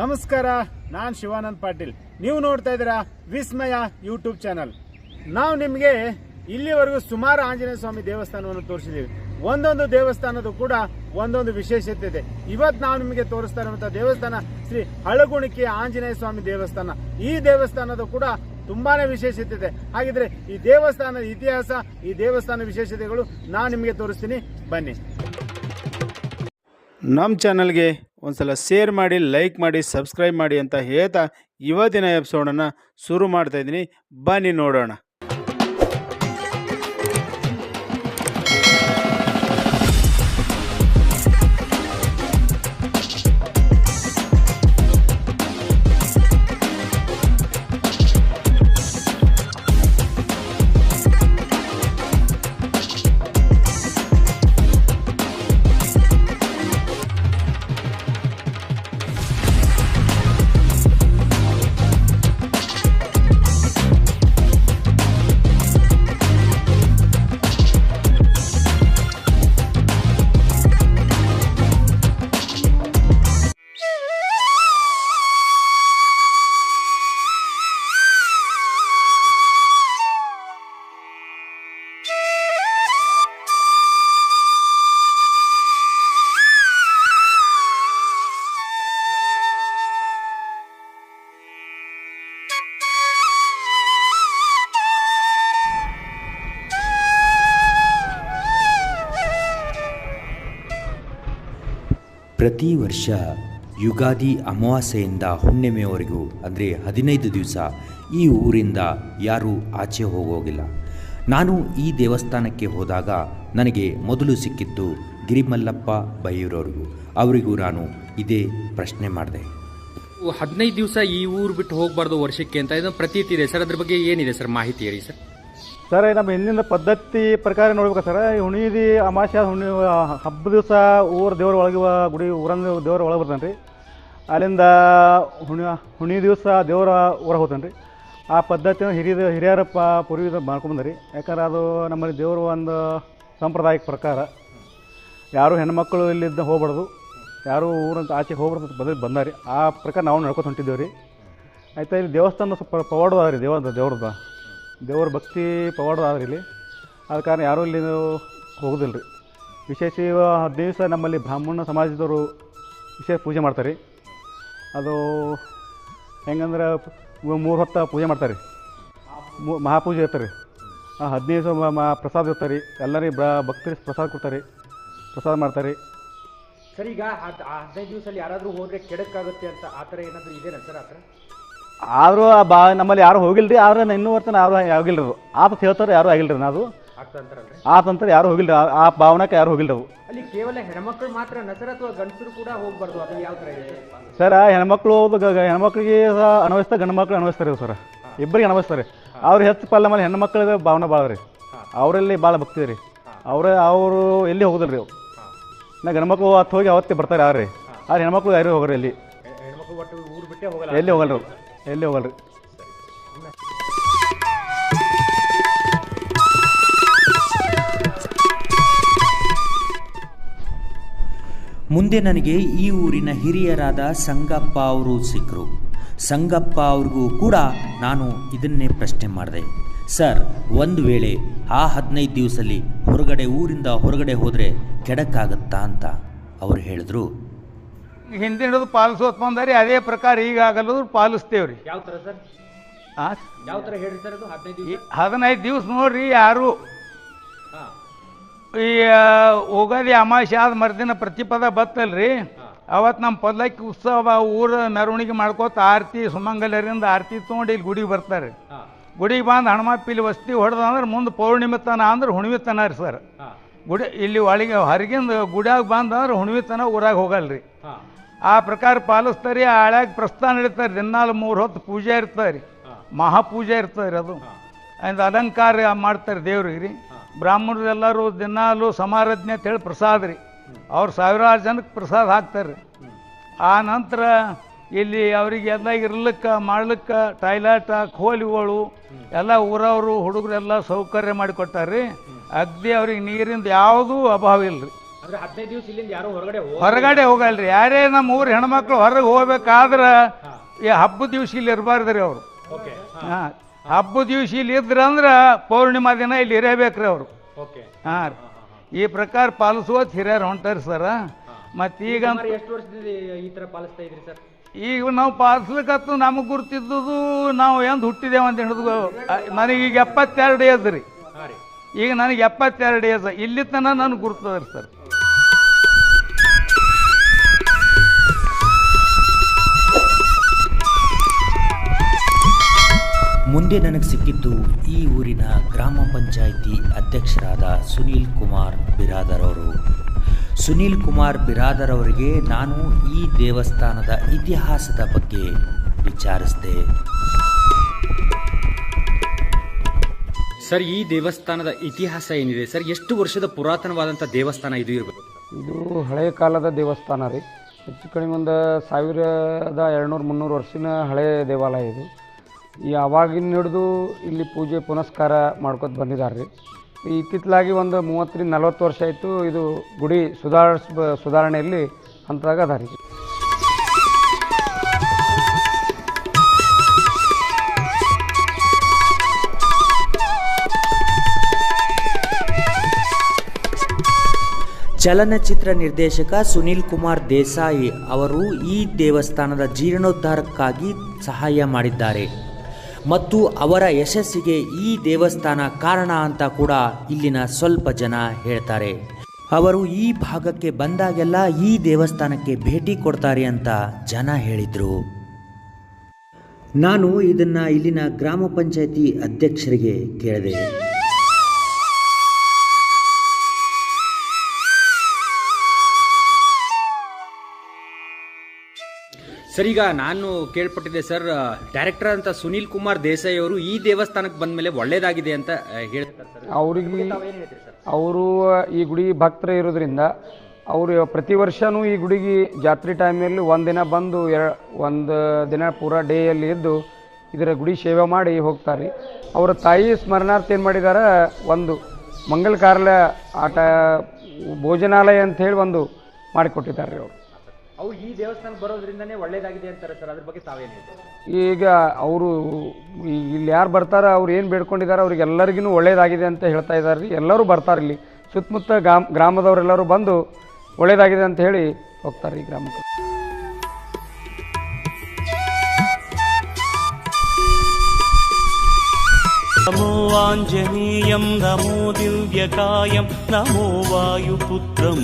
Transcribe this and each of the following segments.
ನಮಸ್ಕಾರ, ನಾನು ಶಿವಾನಂದ್ ಪಾಟೀಲ್. ನೀವು ನೋಡ್ತಾ ಇದ್ದೀರಾ ವಿಸ್ಮಯ ಯೂಟ್ಯೂಬ್ ಚಾನಲ್. ನಾವು ನಿಮಗೆ ಇಲ್ಲಿವರೆಗೂ ಸುಮಾರು ಆಂಜನೇಯ ಸ್ವಾಮಿ ದೇವಸ್ಥಾನವನ್ನು ತೋರಿಸಿದ್ದೀವಿ ಒಂದೊಂದು ದೇವಸ್ಥಾನದ ಕೂಡ ಒಂದೊಂದು ವಿಶೇಷತೆ ಇದೆ. ಇವತ್ತು ನಾವು ನಿಮಗೆ ತೋರಿಸ್ತಾ ಇರುವಂತಹ ದೇವಸ್ಥಾನ ಶ್ರೀ ಹಳಗುಣಿಕೆ ಆಂಜನೇಯ ಸ್ವಾಮಿ ದೇವಸ್ಥಾನ. ಈ ದೇವಸ್ಥಾನದ ಕೂಡ ತುಂಬಾನೇ ವಿಶೇಷತೆ ಇದೆ. ಹಾಗಿದ್ರೆ ಈ ದೇವಸ್ಥಾನದ ಇತಿಹಾಸ, ಈ ದೇವಸ್ಥಾನ ವಿಶೇಷತೆಗಳು ನಾನು ನಿಮಗೆ ತೋರಿಸ್ತೀನಿ. ಬನ್ನಿ. ನಮ್ಮ ಚಾನಲ್ಗೆ ಒಂದ್ಸಲ ಶೇರ್ ಮಾಡಿ ಲೈಕ್ ಮಾಡಿ ಸಬ್ಸ್ಕ್ರೈಬ್ ಮಾಡಿ ಅಂತ ಹೇಳ್ತಾ ಇವತ್ತಿನ ಎಪಿಸೋಡನ್ನು ಶುರು ಮಾಡ್ತಾಯಿದ್ದೀನಿ ಬನ್ನಿ ನೋಡೋಣ. ಪ್ರತಿ ವರ್ಷ ಯುಗಾದಿ ಅಮಾವಾಸ್ಯೆಯಿಂದ ಹುಣ್ಣಿಮೆಯವರೆಗೂ ಅಂದರೆ ಹದಿನೈದು ದಿವಸ ಈ ಊರಿಂದ ಯಾರೂ ಆಚೆ ಹೋಗೋಗಿಲ್ಲ. ನಾನು ಈ ದೇವಸ್ಥಾನಕ್ಕೆ ಹೋದಾಗ ನನಗೆ ಮೊದಲು ಸಿಕ್ಕಿದ್ದು ಗಿರಿಮಲ್ಲಪ್ಪ ಬೈಯೂರವ್ರಿಗೂ. ಅವರಿಗೂ ನಾನು ಇದೇ ಪ್ರಶ್ನೆ ಮಾಡಿದೆ. ಹದಿನೈದು ದಿವಸ ಈ ಊರು ಬಿಟ್ಟು ಹೋಗಬಾರ್ದು ವರ್ಷಕ್ಕೆ ಅಂತ, ಇದನ್ನು ಪ್ರತೀತಿ ಇದೆ. ಸರ್, ಅದ್ರ ಬಗ್ಗೆ ಏನಿದೆ ಸರ್ ಮಾಹಿತಿ ಹೇಳಿ ಸರ್? ಸರ್, ನಮ್ಮ ಹಿಂದಿನ ಪದ್ಧತಿ ಪ್ರಕಾರ ನೋಡ್ಬೇಕು ಸರ್. ಹುಣಿದಿ ಅಮಾಸ್ಯ ಹುಣ್ಣಿ ಹಬ್ಬ ದಿವಸ ಊರ ದೇವ್ರ ಒಳಗೆ ಗುಡಿ ಊರಂದ ದೇವ್ರ ಒಳಗೆ ಬರ್ತಾನೆ ರೀ. ಅಲ್ಲಿಂದ ಹುಣಿ ಹುಣಿ ದಿವಸ ದೇವರ ಊರ ಹೋಗ್ತಾನೆ ರೀ. ಆ ಪದ್ಧತಿನ ಹಿರಿಯ ಹಿರಿಯರಪ್ಪ ಪೂರ್ವಿದ ಮಾಡ್ಕೊಂಬಂದ್ರಿ ಯಾಕಂದ್ರೆ ಅದು ನಮ್ಮಲ್ಲಿ ದೇವರು ಒಂದು ಸಾಂಪ್ರದಾಯಿಕ ಪ್ರಕಾರ. ಯಾರು ಹೆಣ್ಮಕ್ಳು ಇಲ್ಲಿದ್ದ ಹೋಗ್ಬಾರ್ದು. ಯಾರು ಊರಂತ ಆಚೆ ಹೋಗ್ಬಾರ್ದು ಅಂತ ಬಂದ ಬಂದಾರಿ ಆ ಪ್ರಕಾರ ನಾವು ನಡ್ಕೊತ ಹೊಂಟಿದ್ದೇವೆ ರೀ. ಆಯ್ತಾ, ಇಲ್ಲಿ ದೇವಸ್ಥಾನ ಸ್ವಲ್ಪ ಪವಾಡದ ರೀ ದೇವ್ರದ್ದು ದೇವ್ರದ. ದೇವ್ರ ಭಕ್ತಿ ಪವಾಡ ಆದ್ರಿ ಇಲ್ಲಿ. ಆದ ಕಾರಣ ಯಾರೂ ಇಲ್ಲಿ ಹೋಗೋದಿಲ್ಲ ರೀ ವಿಶೇಷ ದಿವಸ ನಮ್ಮಲ್ಲಿ ಬ್ರಾಹ್ಮಣ ಸಮಾಜದವರು ವಿಶೇಷ ಪೂಜೆ ಮಾಡ್ತಾರೆ. ಅದು ಹೆಂಗಂದ್ರೆ ಮೂರು ಹೊತ್ತ ಪೂಜೆ ಮಾಡ್ತಾರೆ. ಮೂ ಮಹಾಪೂಜೆ ಇರ್ತಾರೆ. ಆ ಹದಿನೈದು ದಿವಸ ಪ್ರಸಾದ ಇರ್ತಾರೆ. ಎಲ್ಲರಿಗೆ ಬ್ರ ಭಕ್ತರಿಗೆ ಪ್ರಸಾದ ಕೊಡ್ತಾರೆ. ಪ್ರಸಾದ ಮಾಡ್ತಾರೆ. ಸರ್ ಈಗ ಹದಿನೈದು ದಿವಸದಲ್ಲಿ ಯಾರಾದರೂ ಹೋದರೆ ಕೆಡಕ್ಕಾಗುತ್ತೆ ಅಂತ ಆ ಥರ ಏನಾದರೂ ಇದೆನಾ ಸರ್ ಆ ಥರ? ಆದರೂ ಆ ಬಾ ನಮ್ಮಲ್ಲಿ ಯಾರು ಹೋಗಿಲ್ಲ ರೀ ಆದ್ರೆ ಇನ್ನೂ ವರ್ತನ ಯಾರು ಆಗಿಲ್ಲ ಅದು. ಆತ ಹೇಳ್ತಾರೆ ಯಾರು ಆಗಿಲ್ರಿ ಅದು. ಆತಂತರ ಯಾರು ಹೋಗಿಲ್ಲ ರೀ ಆ ಭಾವನಕ್ಕೆ ಯಾರು ಹೋಗಿಲ್ರಿ ಅವು ಅಲ್ಲಿ ಕೇವಲ ಹೆಣ್ಮಕ್ಳು ಮಾತ್ರ ನಸರ ಅಥವಾ ಗಂಡಸರು ಕೂಡ ಹೋಗ್ಬಾರ್ದು ಅದು ಯಾವ ಥರ ಇದೆ? ಸರ್ ಹೆಣ್ಮಕ್ಳು ಗ- ಗ- ಹೆಣ್ಮಕ್ಳಿಗೆ ಸಹ ಅನ್ವಯಿಸ್ತಾರೆ ಗಂಡು ಮಕ್ಳು ಅನ್ವಯಿಸ್ತಾರೆ ಸರ್. ಇಬ್ಬರಿಗೆ ಅನ್ವಯಿಸ್ತಾರೆ ಅವ್ರು ಹೆಚ್ಚು ಪಲ್ಲ ಮೇಲೆ ಹೆಣ್ಮಕ್ಳಿಗೆ ಭಾವನೆ ಭಾಳ ರೀ. ಅವರಲ್ಲಿ ಭಾಳ ಭಕ್ತಿ ರೀ. ಅವರೇ ಅವರು ಎಲ್ಲಿ ಹೋಗೋದಿಲ್ಲ ರೀ ನಾ ಗಂಡು ಮಕ್ಳು ಹತ್ತು ಹೋಗಿ ಅವತ್ತೇ ಬರ್ತಾರೆ ಯಾರು ರೀ ಆದ್ರೆ ಹೆಣ್ಮಕ್ಳು ಯಾರು ಹೋಗ್ರಿ ಎಲ್ಲಿ ಹೆಣ್ಮಕ್ಳು ಒಟ್ಟು ಊರು ಬಿಟ್ಟೇ ಹೋಗಲ್ಲ. ಎಲ್ಲಿ ಹೋಗಲ್ರಿ ಎಲ್ಲಿ ಹೋಗಲ್ರಿ? ಮುಂದೆ ನನಗೆ ಈ ಊರಿನ ಹಿರಿಯರಾದ ಸಂಗಪ್ಪ ಅವರು ಸಿಕ್ಕರು. ಸಂಗಪ್ಪ ಅವ್ರಿಗೂ ಕೂಡ ನಾನು ಇದನ್ನೇ ಪ್ರಶ್ನೆ ಮಾಡಿದೆ. ಸರ್, ಒಂದು ವೇಳೆ ಆ ಹದಿನೈದು ದಿವಸಲ್ಲಿ ಹೊರಗಡೆ ಊರಿಂದ ಹೊರಗಡೆ ಹೋದರೆ ಕೆಡಕ್ಕಾಗತ್ತಾ ಅಂತ ಅವರು ಹೇಳಿದ್ರು. ಹಿಂದಿನದು ಪಾಲಿಸೋತ್ ಬಂದಾರಿ ಅದೇ ಪ್ರಕಾರ ಈಗಾಗಲೂ ಪಾಲಿಸ್ತೇವೆ ರೀ ಯಾವ ಥರ ಸರ್? ಯಾವ ಥರ ಹೇಳಿ ಸರ್ ಅದು? ಹದಿನೈದು ದಿವಸ? ಹದಿನೈದು ದಿವಸ ನೋಡ್ರಿ ಯಾರು ಹಾಂ. ಈ ಆ, ಉಗಾದಿ ಅಮಾವಾಸ್ಯೆ ಆದ ಮರುದಿನ ಪ್ರತಿಪದ ಬತ್ತಲ್ರಿ. ಅವತ್ತು ನಮ್ಮ ಪಲ್ಲಕ್ಕಿ ಉತ್ಸವ ಊರ ಮೆರವಣಿಗೆ ಮಾಡ್ಕೋತ ಆರತಿ ಸುಮಂಗಲರಿಂದ ಆರತಿ ತೊಗೊಂಡು ಇಲ್ಲಿ ಗುಡಿಗೆ ಬರ್ತಾರೆ ಹಾಂ. ಗುಡಿಗೆ ಬಂದು ಹಣಮಪ್ಪಿಲಿ ವಸ್ತಿ ಹೊಡೆದ ಅಂದ್ರೆ ಮುಂದೆ ಪೌರ್ಣಿಮೆ ತನ ಅಂದ್ರೆ ಹುಣ್ಣಿಮೆ ತನ ರೀ ಸರ್. ಹಾಂ. ಗುಡಿ ಇಲ್ಲಿ ಒಳಗೆ ಹೊರಗಿಂದ ಗುಡಿಯಾಗ ಬಂದ ಅಂದ್ರೆ ಹುಣ್ಣಿಮೆ ತನ ಊರಾಗ ಹೋಗಲ್ರಿ. ಹಾಂ. ಆ ಪ್ರಕಾರ ಪಾಲಿಸ್ತಾರೆ ಆಳ್ಯಾಗ ಪ್ರಸ್ಥಾನ ಇಡ್ತಾರೆ ದಿನಾಲು ಮೂರು ಹೊತ್ತು ಪೂಜೆ ಇರ್ತಾರೆ ಮಹಾಪೂಜೆ ಇರ್ತದೆ ಅದು. ಅಂದ ಅಲಂಕಾರ ಮಾಡ್ತಾರೆ ದೇವ್ರಿಗೆ ರೀ. ಬ್ರಾಹ್ಮಣರು ಎಲ್ಲರೂ ದಿನಾಲು ಸಮಾರಾಧನೆ ಅಂತೇಳಿ ಪ್ರಸಾದ ರೀ. ಅವ್ರು ಸಾವಿರಾರು ಜನಕ್ಕೆ ಪ್ರಸಾದ ಹಾಕ್ತಾರೆ ಆ ನಂತರ ಇಲ್ಲಿ ಅವರಿಗೆ ಎಲ್ಲ ಇರ್ಲಿಕ್ಕೆ ಮಾಡ್ಲಿಕ್ಕೆ ಟಾಯ್ಲೆಟ್ ಕೋಲಿಗಳು ಎಲ್ಲ ಊರವರು ಹುಡುಗರೆಲ್ಲ ಸೌಕರ್ಯ ಮಾಡಿಕೊಟ್ಟಾರ್ರಿ ಅಗ್ದಿ ಅವ್ರಿಗೆ ನೀರಿಂದ ಯಾವುದೂ ಅಭಾವ ಇಲ್ಲ ರೀ ಅಂದ್ರೆ ಹದಿನೈದು ದಿವಸ ಇಲ್ಲಿಂದ ಯಾರು ಹೊರಗಡೆ ಹೊರಗಡೆ ಹೋಗಲ್ರಿ. ಯಾರೇ ನಮ್ಮ ಊರ್ ಹೆಣ್ಮಕ್ಳು ಹೊರಗೆ ಹೋಗ್ಬೇಕಾದ್ರೆ ಈ ಹಬ್ಬದ ದಿವ್ಸ ಇಲ್ಲಿ ಇರಬಾರ್ದ್ರಿ ಅವರು. ಹಾಂ. ಹಬ್ಬದ ದಿವ್ಸ ಇಲ್ಲಿ ಇದ್ರಂದ್ರೆ ಪೌರ್ಣಿಮಾ ದಿನ ಇಲ್ಲಿ ಇರಬೇಕ್ರಿ ಅವರು. ಹಾಂ ಈ ಪ್ರಕಾರ ಪಾಲಿಸುವತ್ ಹಿರಿಯರು ಹೊಂಟಾರಿ ಸರ್. ಮತ್ತೆ ಈಗ ಎಷ್ಟು ವರ್ಷದಿಂದ ಈ ತರ ಪಾಲಿಸ್ತಾ ಇದ್ರಿ ಸರ್? ಈಗ ನಾವು ಪಾಲಿಸ್ಲಿಕ್ಕತ್ತು ನಮಗೆ ಗುರ್ತಿದ್ದುದು ನಾವು ಎಂದು ಹುಟ್ಟಿದೇವೆ ಅಂತ ಹಿಡಿದು ಈಗ ಎಪ್ಪತ್ತೆರಡು ಏಜ್ ರೀ. ಈಗ ನನಗೆ ಎಪ್ಪತ್ತೆರಡು ಏಜ್ ಇಲ್ಲಿ ತನಕ ನನಗೆ ಗುರ್ತದ ಸರ್. ಮುಂದೆ ನನಗೆ ಸಿಕ್ಕಿದ್ದು ಈ ಊರಿನ ಗ್ರಾಮ ಪಂಚಾಯಿತಿ ಅಧ್ಯಕ್ಷರಾದ ಸುನೀಲ್ ಕುಮಾರ್ ಬಿರಾದರ್ ಅವರು. ಸುನೀಲ್ ಕುಮಾರ್ ಬಿರಾದರ್ ಅವರಿಗೆ ನಾನು ಈ ದೇವಸ್ಥಾನದ ಇತಿಹಾಸದ ಬಗ್ಗೆ ವಿಚಾರಿಸಿದೆ. ಸರ್ ಈ ದೇವಸ್ಥಾನದ ಇತಿಹಾಸ ಏನಿದೆ? ಸರ್ ಎಷ್ಟು ವರ್ಷದ ಪುರಾತನವಾದಂಥ ದೇವಸ್ಥಾನ ಇದು ಇರಬೇಕು ಇದು ಹಳೆಯ ಕಾಲದ ದೇವಸ್ಥಾನ ರೀ. ಹೆಚ್ಚು ಕಡಿಮೆ ಒಂದು ಸಾವಿರದ ಎರಡುನೂರು ಮುನ್ನೂರು ವರ್ಷಿನ ಹಳೆಯ ದೇವಾಲಯ ಇದು. ಈ ಹಿಡಿದು ಇಲ್ಲಿ ಪೂಜೆ ಪುನಸ್ಕಾರ ಮಾಡ್ಕೊತ ಬಂದಿದ್ದಾರೆ ರೀ. ಇತ್ತಿತ್ತಲಾಗಿ ಒಂದು ಮೂವತ್ತರಿಂದ ನಲವತ್ತು ವರ್ಷ ಆಯಿತು ಇದು ಗುಡಿ ಸುಧಾರಿಸ್ ಸುಧಾರಣೆಯಲ್ಲಿ ಹಂತದಾಗ ಅದ ರೀ. ಚಲನಚಿತ್ರ ನಿರ್ದೇಶಕ ಸುನೀಲ್ ಕುಮಾರ್ ದೇಸಾಯಿ ಅವರು ಈ ದೇವಸ್ಥಾನದ ಜೀರ್ಣೋದ್ಧಾರಕ್ಕಾಗಿ ಸಹಾಯ ಮಾಡಿದ್ದಾರೆ. ಮತ್ತು ಅವರ ಯಶಸ್ಸಿಗೆ ಈ ದೇವಸ್ಥಾನ ಕಾರಣ ಅಂತ ಕೂಡ ಇಲ್ಲಿನ ಸ್ವಲ್ಪ ಜನ ಹೇಳ್ತಾರೆ. ಅವರು ಈ ಭಾಗಕ್ಕೆ ಬಂದಾಗೆಲ್ಲ ಈ ದೇವಸ್ಥಾನಕ್ಕೆ ಭೇಟಿ ಕೊಡ್ತಾರೆ ಅಂತ ಜನ ಹೇಳಿದರು. ನಾನು ಇದನ್ನು ಇಲ್ಲಿನ ಗ್ರಾಮ ಪಂಚಾಯತಿ ಅಧ್ಯಕ್ಷರಿಗೆ ಕೇಳಿದೆ. ಸರ್ ಈಗ ನಾನು ಕೇಳ್ಪಟ್ಟಿದ್ದೆ ಸರ್ ಡೈರೆಕ್ಟರ್ ಅಂತ ಸುನೀಲ್ ಕುಮಾರ್ ದೇಸಾಯಿ ಅವರು ಈ ದೇವಸ್ಥಾನಕ್ಕೆ ಬಂದ ಮೇಲೆ ಒಳ್ಳೇದಾಗಿದೆ ಅಂತ ಹೇಳ್ತಾರೆ ಅವ್ರಿಗೆ ಅವರು ಈ ಗುಡಿ ಭಕ್ತರು ಇರೋದ್ರಿಂದ ಅವರು ಪ್ರತಿ ವರ್ಷವೂ ಈ ಗುಡಿಗೆ ಜಾತ್ರೆ ಟೈಮಲ್ಲಿ ಒಂದಿನ ಬಂದು ಎರ ಒಂದು ದಿನ ಪೂರ ಡೇಯಲ್ಲಿ ಇದ್ದು ಇದರ ಗುಡಿ ಸೇವೆ ಮಾಡಿ ಹೋಗ್ತಾರೆ. ಅವರ ತಾಯಿ ಸ್ಮರಣಾರ್ಥ ಏನು ಮಾಡಿದ್ದಾರೆ ಒಂದು ಮಂಗಲ ಕಾರ್ಯ ಆಟ ಭೋಜನಾಲಯ ಅಂತ ಹೇಳಿ ಒಂದು ಮಾಡಿಕೊಟ್ಟಿದ್ದಾರೆ ಅವರು. ಅವ್ರು ಈ ದೇವಸ್ಥಾನಕ್ಕೆ ಬರೋದ್ರಿಂದನೇ ಒಳ್ಳೇದಾಗಿದೆ ಅಂತಾರೆ ಸರ್ ಅದ್ರ ಬಗ್ಗೆ ತಾವೇನು ಹೇಳ್ತೀರಿ ಈಗ ಅವರು ಇಲ್ಲಿ ಯಾರು ಬರ್ತಾರ ಅವ್ರು ಏನು ಬೇಡ್ಕೊಂಡಿದ್ದಾರೆ ಅವ್ರಿಗೆ ಎಲ್ಲರಿಗೂ ಒಳ್ಳೇದಾಗಿದೆ ಅಂತ ಹೇಳ್ತಾ ಇದ್ದಾರೆ ರೀ ಎಲ್ಲರೂ ಬರ್ತಾರೆ ಇಲ್ಲಿ ಸುತ್ತಮುತ್ತ ಗ್ರಾಮ ಗ್ರಾಮದವರೆಲ್ಲರೂ ಬಂದು ಒಳ್ಳೇದಾಗಿದೆ ಅಂತ ಹೇಳಿ ಹೋಗ್ತಾರೆ ಈ ಗ್ರಾಮಕ್ಕೆ नमो आञ्जनेयं नमो दिव्यकायं नमो वायुपुत्रं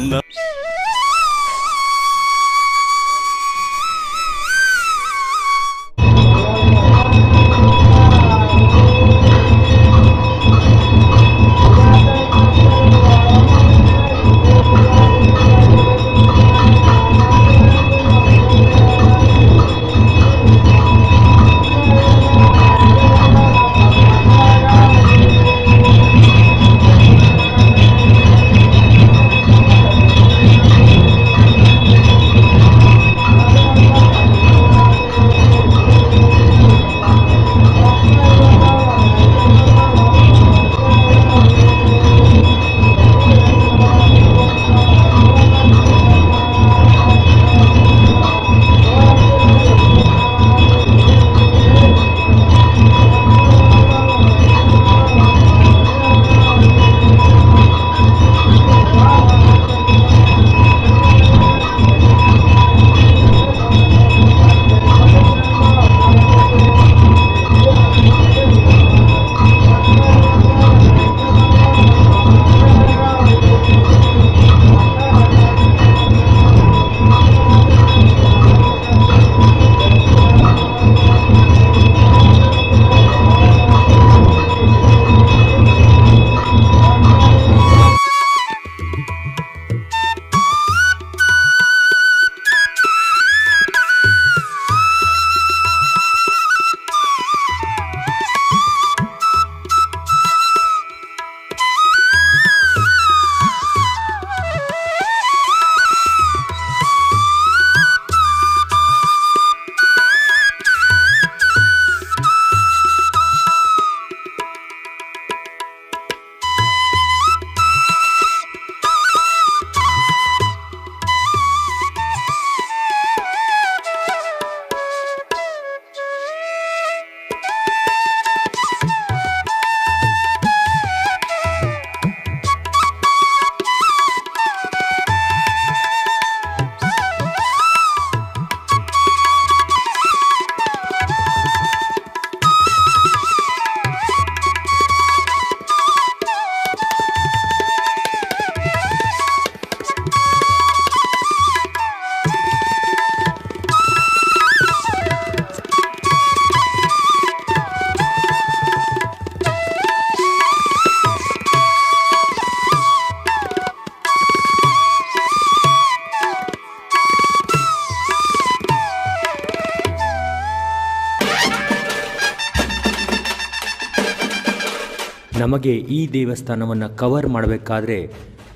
ನಮಗೆ ಈ ದೇವಸ್ಥಾನವನ್ನು ಕವರ್ ಮಾಡಬೇಕಾದ್ರೆ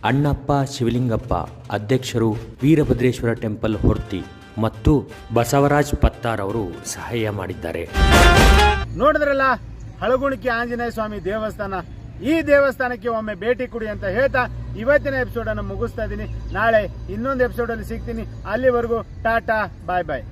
ಅಣ್ಣಪ್ಪ, ಶಿವಲಿಂಗಪ್ಪ, ಅಧ್ಯಕ್ಷರು, ವೀರಭದ್ರೇಶ್ವರ ಟೆಂಪಲ್ ಹೊರ್ತಿ ಮತ್ತು ಬಸವರಾಜ್ ಪತ್ತಾರ್ ಅವರು ಸಹಾಯ ಮಾಡಿದ್ದಾರೆ. ನೋಡಿದ್ರಲ್ಲ, ಹಳಗುಣಿಕೆ ಆಂಜನೇಯ ಸ್ವಾಮಿ ದೇವಸ್ಥಾನ. ಈ ದೇವಸ್ಥಾನಕ್ಕೆ ಒಮ್ಮೆ ಭೇಟಿ ಕೊಡಿ ಅಂತ ಹೇಳ್ತಾ ಇವತ್ತಿನ ಎಪಿಸೋಡ್ ಅನ್ನು ಮುಗಿಸ್ತಾ ಇದ್ದೀನಿ. ನಾಳೆ ಇನ್ನೊಂದು ಎಪಿಸೋಡ್ ಅಲ್ಲಿ ಸಿಗ್ತೀನಿ. ಅಲ್ಲಿವರೆಗೂ ಟಾಟಾ ಬಾಯ್ ಬಾಯ್